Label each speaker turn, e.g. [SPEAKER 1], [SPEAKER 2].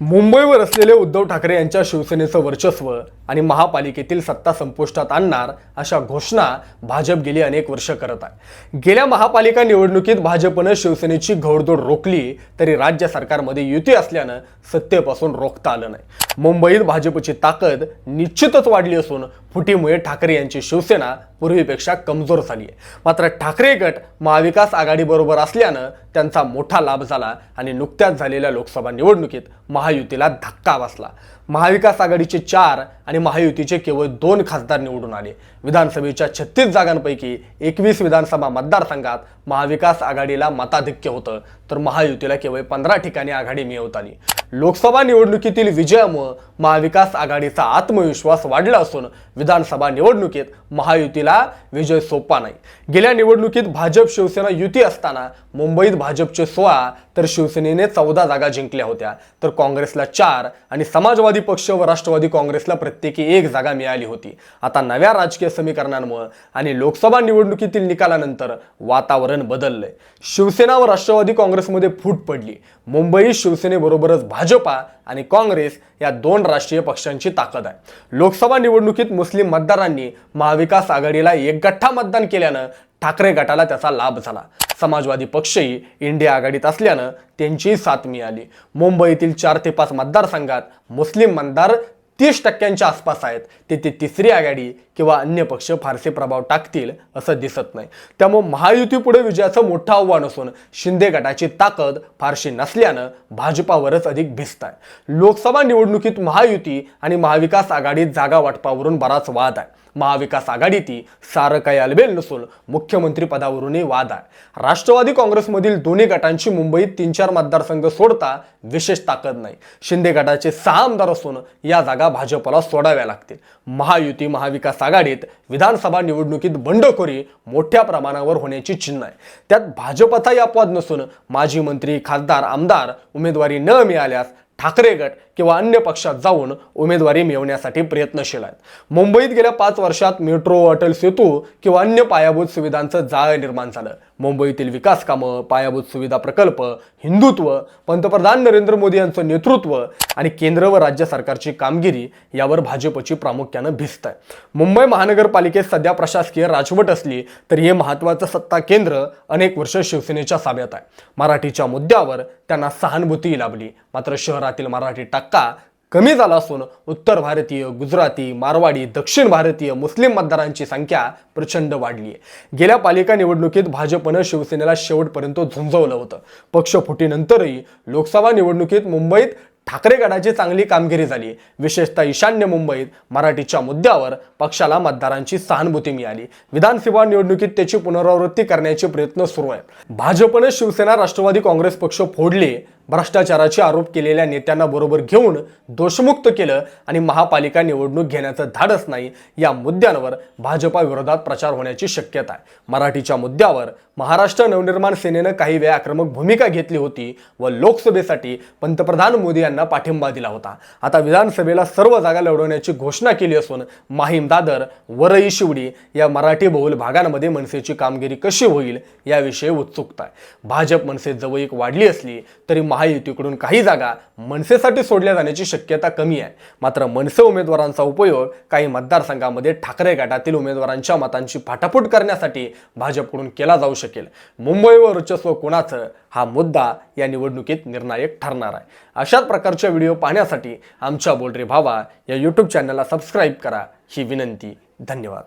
[SPEAKER 1] मुंबईवर असलेले उद्धव ठाकरे यांच्या शिवसेनेचं वर्चस्व आणि महापालिकेतील सत्ता संपुष्टात आणणार अशा घोषणा भाजप गेली अनेक वर्ष करत आहे. गेल्या महापालिका निवडणुकीत भाजपनं शिवसेनेची घोडदौड रोखली तरी राज्य सरकारमध्ये युती असल्यानं सत्तेपासून रोखता आलं नाही. मुंबईत भाजपची ताकद निश्चितच वाढली असून फुटीमुळे ठाकरे यांची शिवसेना पूर्वीपेक्षा कमजोर झाली आहे. मात्र ठाकरे गट महाविकास आघाडीबरोबर असल्यानं त्यांचा मोठा लाभ झाला आणि नुकत्याच झालेल्या लोकसभा निवडणुकीत महायुतीला धक्का बसला. महाविकास आघाडीचे चार आणि महायुतीचे केवळ दोन खासदार निवडून आले. विधानसभेच्या छत्तीस जागांपैकी एकवीस विधानसभा मतदारसंघात महाविकास आघाडीला मताधिक्य होतं तर महायुतीला केवळ पंधरा ठिकाणी आघाडी मिळवत आली लोकसभा निवडणुकीतील विजयामुळे महाविकास आघाडीचा आत्मविश्वास वाढला असून विधानसभा निवडणुकीत महायुतीला विजय सोपा नाही. गेल्या निवडणुकीत भाजप शिवसेना युती असताना मुंबईत भाजपचे सोळा तर शिवसेनेने चौदा जागा जिंकल्या होत्या. तर काँग्रेसला चार आणि समाजवादी पक्ष व राष्ट्रवादी काँग्रेसला प्रत्येकी एक जागा मिळाली होती. आता नव्या राजकीय समीकरणांमुळे आणि लोकसभा निवडणुकीतील निकालानंतर वातावरण बदललंय. शिवसेना व राष्ट्रवादी काँग्रेसमध्ये फूट पडली. मुंबई शिवसेनेबरोबरच भाजपा आणि काँग्रेस या दोन राष्ट्रीय पक्षांची ताकद आहे. लोकसभा निवडणुकीत मुस्लिम मतदारांनी महाविकास आघाडीला एकगठ्ठा मतदान केल्यानं ठाकरे गटाला त्याचा लाभ झाला. समाजवादी पक्षही इंडिया आघाडीत असल्यानं त्यांचीही साथ मिळाली. मुंबईतील चार ते पाच मतदारसंघात मुस्लिम मतदार तीस टक्क्यांच्या आसपास आहेत. तेथे तिसरी आघाडी किंवा अन्य पक्ष फारसे प्रभाव टाकतील असं दिसत नाही. त्यामुळे महायुतीपुढे विजयाचं मोठं आव्हान असून शिंदे गटाची ताकद फारशी नसल्यानं भाजपावरच अधिक भिस्त आहे. लोकसभा निवडणुकीत महायुती आणि महाविकास आघाडीत जागा वाटपावरून बराच वाद आहे. महाविकास आघाडीती सारं काही अलबेल नसून मुख्यमंत्री पदावरूनही वाद आहे. राष्ट्रवादी काँग्रेसमधील दोन्ही गटांची मुंबईत तीन चार मतदारसंघ सोडता विशेष ताकद नाही. शिंदे गटाचे सहा आमदार असून या जागा भाजपला सोडाव्या लागतील. महायुती महाविकास आघाडीत विधानसभा निवडणुकीत बंडखोरी मोठ्या प्रमाणावर होण्याची चिन्ह आहे. त्यात भाजपचाही अपवाद नसून माजी मंत्री खासदार आमदार उमेदवारी न मिळाल्यास ठाकरे गट किंवा अन्य पक्षात जाऊन उमेदवारी मिळवण्यासाठी प्रयत्नशील आहेत. मुंबईत गेल्या पाच वर्षात मेट्रो अटल सेतू किंवा अन्य पायाभूत सुविधांचं जाळ निर्माण झालं. मुंबईतील विकास कामं पायाभूत सुविधा प्रकल्प हिंदुत्व पंतप्रधान नरेंद्र मोदी यांचं नेतृत्व आणि केंद्र व राज्य सरकारची कामगिरी यावर भाजपची प्रामुख्यानं भिस्त आहे. मुंबई महानगरपालिकेत सध्या प्रशासकीय राजवट असली तरी हे महत्त्वाचं सत्ता केंद्र अनेक वर्ष शिवसेनेच्या साब्यात आहे. मराठीच्या मुद्द्यावर त्यांना सहानुभूती लाभली. मात्र शहरातील मराठी टाक टक्का कमी झाला असून उत्तर भारतीय गुजराती मारवाडी दक्षिण भारतीय मुस्लिम मतदारांची संख्या प्रचंड वाढली आहे. गेल्या पालिका निवडणुकीत भाजपनं शिवसेनेला शेवटपर्यंत झुंजवलं होतं. पक्षफुटीनंतरही लोकसभा निवडणुकीत मुंबईत ठाकरे गटाची चांगली कामगिरी झाली विशेषतः ईशान्य मुंबईत मराठीच्या मुद्द्यावर पक्षाला मतदारांची सहानुभूती मिळाली. विधानसभा निवडणुकीत त्याची पुनरावृत्ती करण्याचे प्रयत्न सुरू आहेत. भाजपने शिवसेना राष्ट्रवादी काँग्रेस पक्ष फोडले भ्रष्टाचाराचे आरोप केलेल्या नेत्यांना बरोबर घेऊन दोषमुक्त केलं आणि महापालिका निवडणूक घेण्याचं धाडस नाही या मुद्द्यांवर भाजपा विरोधात प्रचार होण्याची शक्यता आहे. मराठीच्या मुद्द्यावर महाराष्ट्र नवनिर्माण सेनेनं काही वेळा आक्रमक भूमिका घेतली होती व लोकसभेसाठी पंतप्रधान मोदी यांना पाठिंबा दिला होता. आता विधानसभेला सर्व जागा लढवण्याची घोषणा केली असून माहीम दादर वरई शिवडी या मराठी बहुल भागांमध्ये मनसेची कामगिरी कशी होईल याविषयी उत्सुकता आहे. भाजप मनसे जवळीक वाढली असली तरी महायुतीकडून काही जागा मनसेसाठी सोडल्या जाण्याची शक्यता कमी आहे. मात्र मनसे उमेदवारांचा उपयोग काही मतदारसंघामध्ये ठाकरे गटातील उमेदवारांच्या मतांची फाटाफूट करण्यासाठी भाजपकडून केला जाऊ शकेल. मुंबईवर वर्चस्व कोणाचं? हा मुद्दा या निवडणुकीत निर्णायक ठरणार आहे. अशाच प्रकारच्या व्हिडिओ पाहण्यासाठी आमच्या बोलरे भावा या यूट्यूब चॅनलला सबस्क्राईब करा. ही विनंती. धन्यवाद.